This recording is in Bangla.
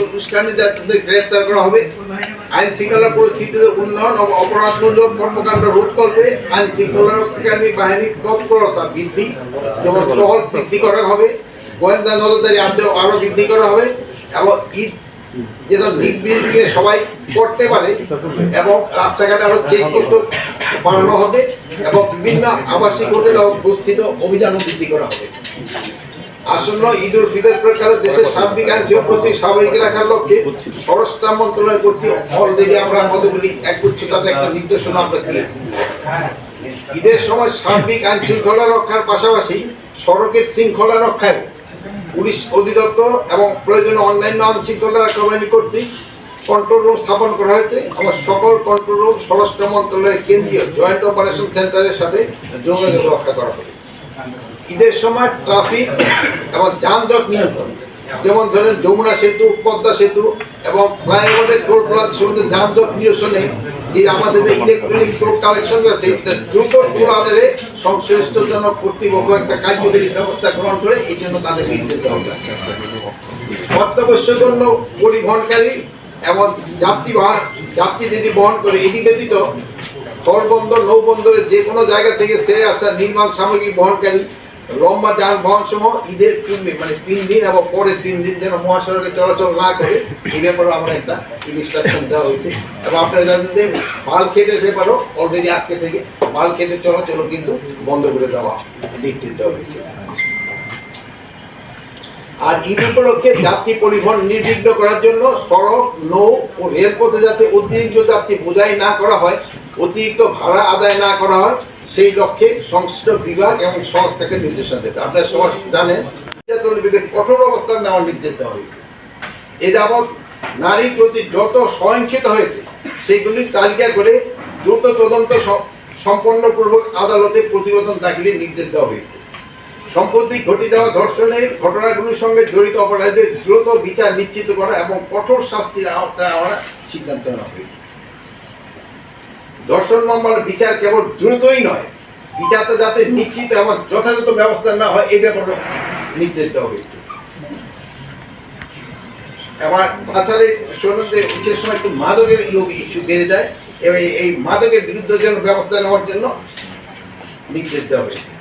ও দুষ্কর্মীদের গ্রেপ্তার করা হবে। আইন শৃঙ্খলা পরিস্থিতিতে উন্নয়ন ও অপরাধমূলক কর্মকাণ্ড রোধ করবে। আইন শৃঙ্খলা রক্ষাকারী বাহিনীর তৎপরতা বৃদ্ধি যেমন টহল বৃদ্ধি করা হবে। গোয়েন্দা নজরদারি আদৌ আরও বৃদ্ধি করা হবে এবং ঈদ যেন নির্বিঘ্নে সবাই করতে পারে এবং রাস্তাঘাটে আরও চেকপোস্ট বাড়ানো হবে এবং বিভিন্ন আবাসিক হোটেল অবস্থিত অভিযানও বৃদ্ধি করা হবে। আসন্ন ঈদ উল ফিতর প্রকারে দেশের সার্বিক আইন প্রতি স্বাভাবিক রাখার লক্ষ্যে স্বরাষ্ট্র মন্ত্রণালয় কর্তৃক অলরেডি আমরা কতগুলি একগুচ্ছ তাদের একটা নির্দেশনা আমরা দিয়েছি। ঈদের সময় সার্বিক আইন শৃঙ্খলা রক্ষার পাশাপাশি সড়কের শৃঙ্খলা রক্ষায় পুলিশ অধিদপ্তর এবং প্রয়োজনীয় অন্যান্য আইন শৃঙ্খলা রক্ষা বাহিনী কর্তৃক কন্ট্রোল রুম স্থাপন করা হয়েছে। আমার সকল কন্ট্রোল রুম স্বরাষ্ট্র মন্ত্রণালয়ের কেন্দ্রীয় জয়েন্ট অপারেশন সেন্টারের সাথে যোগাযোগ রক্ষা করা হবে। ঈদের সময় ট্রাফিক এবং যানজট নিয়ন্ত্রণ। যেমন ধরেন যমুনা সেতু, পদ্মা সেতু এবং ফ্লাইওভারের টোল প্লাজা সম্বন্ধে যানজট নিরসনে যে আমাদের যে ইলেকট্রনিক টোল কালেকশন আছে দ্রুত টোল আদারে সংশ্লিষ্টজনক কর্তৃপক্ষ একটা কার্যকরী ব্যবস্থা গ্রহণ করে, এই জন্য তাদের নির্দেশ দেওয়া অত্যাবশ্যক জন্য পরিবহনকারী এবং যাত্রী যাত্রী যদি বহন করে, এটি ব্যতীত স্থলবন্দর, নৌবন্দরের যে কোনো জায়গা থেকে সেরে আসা নির্মাণ সামগ্রী বহনকারী লম্বা যানবাহন সমূহ ঈদের পূর্বে মানে তিন দিন এবং পরের তিন দিন যেন মহাসড়কে চলাচল না করে, এই ব্যাপারে আমরা একটা ইনস্ট্রাকশন দেওয়া হয়েছে। এবং আপনারা জানেন যে মাল খেটের ব্যাপারও অলরেডি আজকে থেকে মাল খেটের চলাচলও কিন্তু বন্ধ করে দেওয়া, নির্দেশ দেওয়া হয়েছে। আর ঈদ উপলক্ষে যাত্রী পরিবহন নির্বিঘ্ন করার জন্য সড়ক, নৌ ও রেলপথে যাতে অতিরিক্ত যাত্রী বোঝাই না করা হয় অতিরিক্ত ভাড়া আদায় না করা হয়, সেই লক্ষ্যে সংশ্লিষ্ট বিভাগ এবং সংস্থাকে নির্দেশনা দেবে আপনারা সবাই জানেন কঠোর অবস্থান নেওয়ার নির্দেশ দেওয়া হয়েছে। এ যাবৎ নারীর প্রতি যত সহিংসিত হয়েছে সেগুলির তালিকা করে দ্রুত তদন্ত সম্পন্নপূর্বক আদালতে প্রতিবেদন দাখিলের নির্দেশ দেওয়া হয়েছে। সম্প্রতি ঘটে যাওয়া ধর্ষণের ঘটনাগুলির সঙ্গে জড়িত অপরাধীদের দ্রুত বিচার নিশ্চিত করা এবং কঠোর শাস্তির আওতায় আনার সিদ্ধান্ত নেওয়া হয়েছে। ধর্ষণ মামলার বিচার কেবল দ্রুতই নয়। বিচারটা যাতে নিশ্চিত আমার যথাযথ ব্যবস্থা না হয়, এই ব্যাপারে নির্দেশ দেওয়া হয়েছে। এবার তাছাড়া শোনেন যে বিশেষ সময় একটু মাদকের ইস্যু বেড়ে যায়। এবং এই মাদকের বিরুদ্ধে যেন ব্যবস্থা নেওয়ার জন্য নির্দেশ দেওয়া হয়েছে।